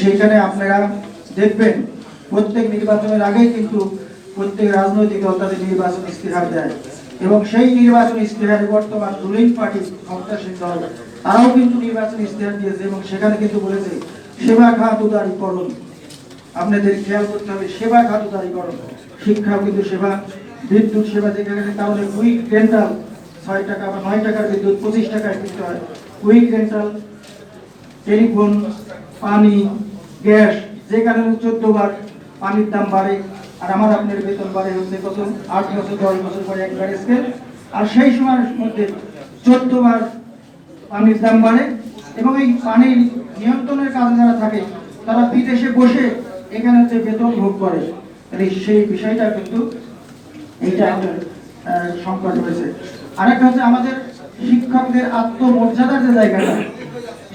সেইখানে আপনারা দেখবেন, প্রত্যেক নির্বাচনের আগেই কিন্তু প্রত্যেক রাজনৈতিক দল তাদের নির্বাচন ইস্তেহার দেয়। এবং সেই নির্বাচন ইস্তেহারে বর্তমান রুলিং পার্টি ক্ষমতাসীন দল, তারাও কিন্তু নির্বাচন ইস্তেহার দিয়েছে এবং সেখানে কিন্তু বলেছে, সেবা খাত উদারীকরণ আপনাদের খেয়াল করতে হবে, সেবা খাত উদারীকরণ শিক্ষাও কিন্তু সেবা, বিদ্যুৎ সেবা যেখানে কারণে কুইক রেন্টাল ছয় টাকা বা নয় টাকার বিদ্যুৎ পঁচিশ টাকায় কিনতে হয়। কুইক রেন্টাল টেলিফোন, পানি, গ্যাস, যে কারণে চোদ্দ বার পানির দাম বাড়ে, আর আমার আপনার বেতন বাড়ে হচ্ছে কত? আট বছর, দশ বছর পরে একবার স্কেল আর সেই সময়ের মধ্যে চোদ্দ বার পানির দাম বাড়ে এবং এই পানির নিয়ন্ত্রণের কাজে যারা থাকে, তারা বিদেশে বসে এখানে হচ্ছে বেতন ভোগ করে। সেই বিষয়টা কিন্তু এইটা একটা সংকট হয়েছে। আরেকটা হচ্ছে আমাদের শিক্ষকদের আত্মমর্যাদার যে জায়গাটা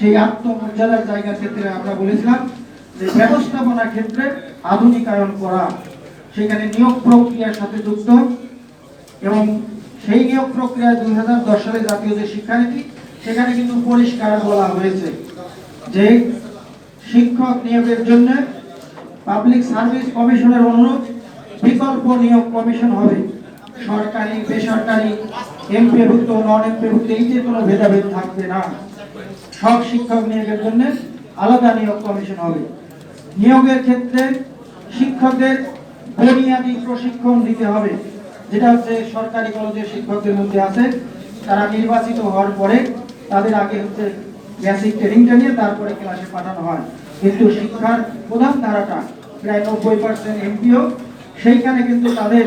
সেই আত্মমর্যাদার জায়গার ক্ষেত্রে আমরা বলেছিলাম যে ব্যবস্থাপনা ক্ষেত্রে আধুনিকায়ন করা, সেখানে নিয়োগ প্রক্রিয়ার সাথে যুক্ত এবং সেই নিয়োগ দুই সালে জাতীয় যে শিক্ষানীতি, সেখানে কিন্তু পরিষ্কার বলা হয়েছে যে শিক্ষক নিয়োগের জন্য পাবলিক সার্ভিস কমিশনের অনুরোধ, বিকল্প নিয়োগ কমিশন হবে। সরকারি, বেসরকারি, এমপিভুক্ত নন এমপিভুক্ত এই যে কোনো ভেদাভেদ থাকবে না। সব শিক্ষক নিয়োগের জন্য আলাদা নিয়োগ কমিশন হবে। নিয়োগের ক্ষেত্রে শিক্ষকদের বুনিয়াদী প্রশিক্ষণ দিতে হবে, যেটা হচ্ছে সরকারি কলেজের শিক্ষকদের মধ্যে আছে। তারা নির্বাচিত হওয়ার পরে তাদের আগে হচ্ছে বেসিক ট্রেনিংটা নিয়ে তারপরে ক্লাসে পাঠানো হয়। কিন্তু শিক্ষার প্রধান ধারাটা প্রায় নব্বই পার্সেন্ট এমপিও, সেইখানে কিন্তু তাদের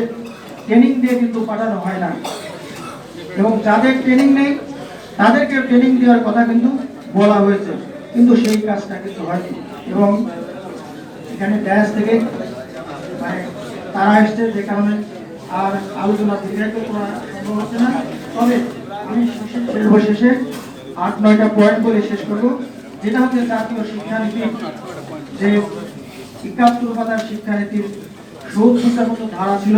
ট্রেনিং দিয়ে কিন্তু পাঠানো হয় না। এবং যাদের ট্রেনিং নেই তাদেরকে ট্রেনিং দেওয়ার কথা কিন্তু বলা হয়েছে। কিন্তু সেই কাজটা কিন্তু হয়নি। এবং এখানে ড্যাশ থেকে মানে তারা এসছে যে কারণে আর আলোচনা দীর্ঘায়িত করা সম্ভব হচ্ছে না। তবে আমি শেষে- সর্বশেষে আট, নয়টা পয়েন্ট বলে শেষ করব। যেটা হচ্ছে জাতীয় শিক্ষানীতি, যে একাত্তর পাতার শিক্ষানীতির মতো ধারা ছিল।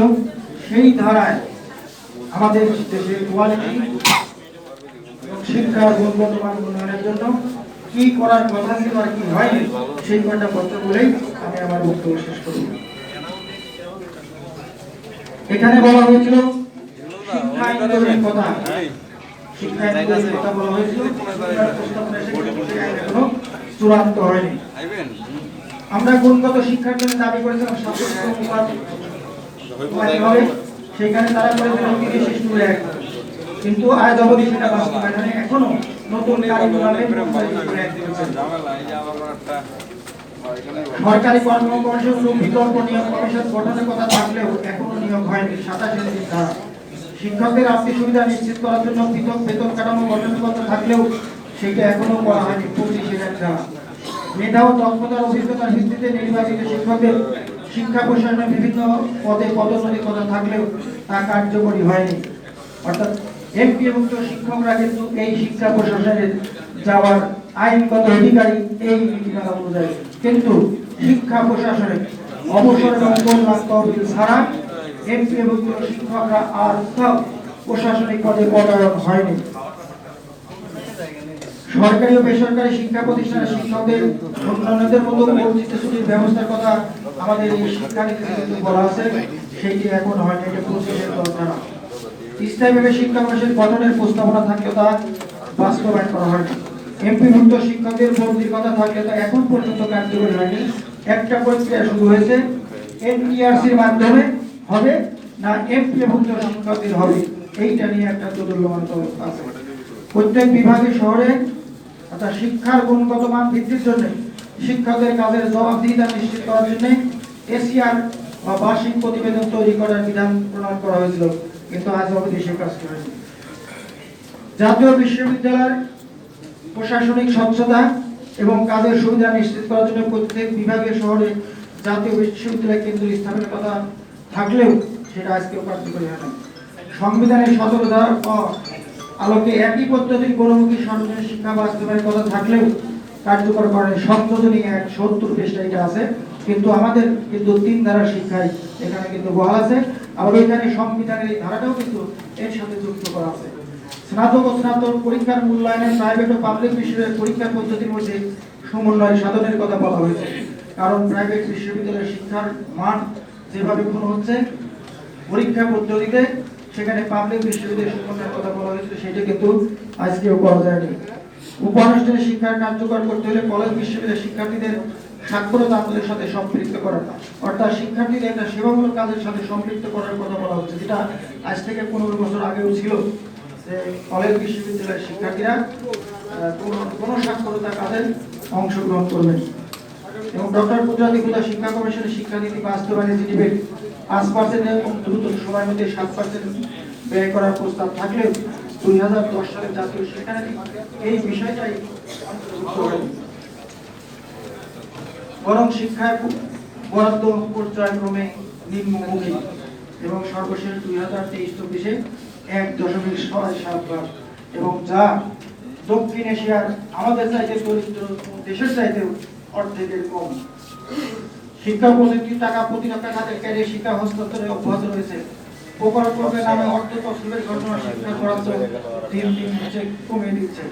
সেই ধারায় আমাদের দেশের কোয়ালিটি শিক্ষার গুণগত মান উন্নয়নের জন্য কি করার কথা ছিল আর কি হয়নি, সেই কয়টা কথা বলেই আমি আমার বক্তব্য শেষ করব। এখানে বলা হয়েছিল, শিক্ষা আইনের কথা। শিক্ষা আইনের কথা বলা হয়েছিল চূড়ান্ত হয়নি। আমরা গুণগত শিক্ষার জন্য দাবি করেছিলাম সেখানে তারা করেছিল তিরিশ শিশু এক কিন্তু এখনও নতুন সরকারি শিক্ষকদের আর্থিক সুবিধা নিশ্চিত করার জন্য পৃথক বেতন কাঠামো থাকলেও সেটা এখনও করা হয়নি মেধা ও দক্ষতার অভিজ্ঞতার ভিত্তিতে নির্বাচিত শিক্ষকদের শিক্ষা প্রসারণে বিভিন্ন পদে পদোন্নতির কথা থাকলেও তা কার্যকরী হয়নি। অর্থাৎ এমপি এবং শিক্ষকরা কিন্তু এই শিক্ষা প্রশাসনে যাওয়ার আইনগত অধিকারী এই নীতিমালা অনুযায়ী। কিন্তু শিক্ষা প্রশাসনে অবসর এবং কল্যাণ তহবিল ছাড়া এমপি এবং শিক্ষকরা আর কোথাও প্রশাসনিক পদে পদায়ন হয়নি। সরকারি ও বেসরকারি শিক্ষা প্রতিষ্ঠানের শিক্ষকদের অন্যান্যদের মতো বর্ধিত ছুটির ব্যবস্থার কথা আমাদের এই শিক্ষানীতিতে বলা আছে। সেইটি এখন হয়নি, এটা পঁচিশের দরকার। স্থায়ীভাবে শিক্ষা মাসের গঠনের প্রস্তাবনা থাকলেও তা বাস্তবায়ন করা হয়নি। এমপি ভুক্ত শিক্ষকদের ভর্তির কথা থাকলেও তা এখন পর্যন্ত কার্যকরী হয়নি। একটা প্রক্রিয়া শুরু হয়েছে, এনটিআরসির মাধ্যমে হবে না এমপি ভুক্ত শিক্ষকদের হবে? এইটা নিয়ে একটা দোদুল্যমান আছে। প্রত্যেক বিভাগে, শহরে অর্থাৎ শিক্ষার গুণগত মান বৃদ্ধির জন্য শিক্ষকদের কাজের জবাবদিহিতা নিশ্চিত করার জন্য এশিয়ার বা বার্ষিক প্রতিবেদন তৈরি করার বিধান প্রণয়ন করা হয়েছিল। কিন্তু আজ অবধি সে কাজ করেনি জাতীয় বিশ্ববিদ্যালয়ের প্রশাসনিক স্বচ্ছতা এবং কাজের সুবিধা নিশ্চিত করার জন্য প্রত্যেক বিভাগের শহরে জাতীয় বিশ্ববিদ্যালয় কেন্দ্র স্থাপনের কথা থাকলেও সেটা আজকেও কার্যকরী হয় না। সংবিধানের সতেরো ধারা আলোকে একই পদ্ধতির গণমুখী সর্বজনীন শিক্ষা বাস্তবায়নের কথা থাকলেও কার্যকর করেন সংশোধনী এক সত্তর পৃষ্ঠা এটা আছে। কিন্তু আমাদের কিন্তু তিন ধারার শিক্ষায় এখানে কিন্তু বহাল আছে। আবার এখানে সংবিধানের এই ধারাটাও কিন্তু এর সাথে যুক্ত করা আছে। স্নাতক ও স্নাতক পরীক্ষার মূল্যায়নের প্রাইভেট ও পাবলিক বিশ্ববিদ্যালয়ের পরীক্ষা পদ্ধতির মধ্যে সমন্বয় সাধনের কথা বলা হয়েছে। কারণ প্রাইভেট বিশ্ববিদ্যালয়ের শিক্ষার মান যেভাবে ক্ষুণ্ণ হচ্ছে, পরীক্ষা পদ্ধতিতে সেখানে পাবলিক বিশ্ববিদ্যালয়ের সমন্বয়ের কথা বলা হয়েছিল, সেটা কিন্তু আজকেও করা যায়নি। উপানুষ্ঠানিক শিক্ষার কার্যকর করতে হলে কলেজ বিশ্ববিদ্যালয়ের শিক্ষার্থীদের সাক্ষরতা আন্দোলনের সাথে সম্পৃক্ত করা অর্থাৎ শিক্ষার্থীদের একটা সেবামূলক কাজের সাথে সম্পৃক্ত করার কথা বলা হচ্ছে, যেটা আজ থেকে পনেরো বছর আগেও ছিল যে কলেজ বিশ্ববিদ্যালয়ের শিক্ষার্থীরা কোনো সাক্ষরতা কাজে অংশগ্রহণ করবেন। এবং ডক্টর গুজরাতি খুদা শিক্ষা কমিশনের শিক্ষানীতি বাস্তবায়নে যে ডিবেট পাঁচ পার্সেন্ট এবং দ্রুত সময়ের মধ্যে সাত পার্সেন্ট ব্যয় করার প্রস্তাব থাকলেও দুই হাজার দশ সালের জাতীয় শিক্ষানীতি। এই বিষয়টাই বরং শিক্ষায় বরাদ্দ পর্যায়ক্রমে নিম্নমুখী এবং সর্বশেষ দুই হাজার তেইশ চব্বিশে এক দশমিক ছয় সাত এবং যা দক্ষিণ এশিয়ার আমাদের চাইতে দরিদ্র দেশের চাইতে অর্ধেকের কম। শিক্ষা প্রযুক্তি টাকা প্রতিরক্ষা খাতে ক্যারিয়ার শিক্ষা হস্তান্তরে অব্যাহত রয়েছে। প্রকল্পের নামে অর্থ তসরুপের ঘটনা শিক্ষা বরাদ্দ দিন দিন কমিয়ে দিচ্ছে।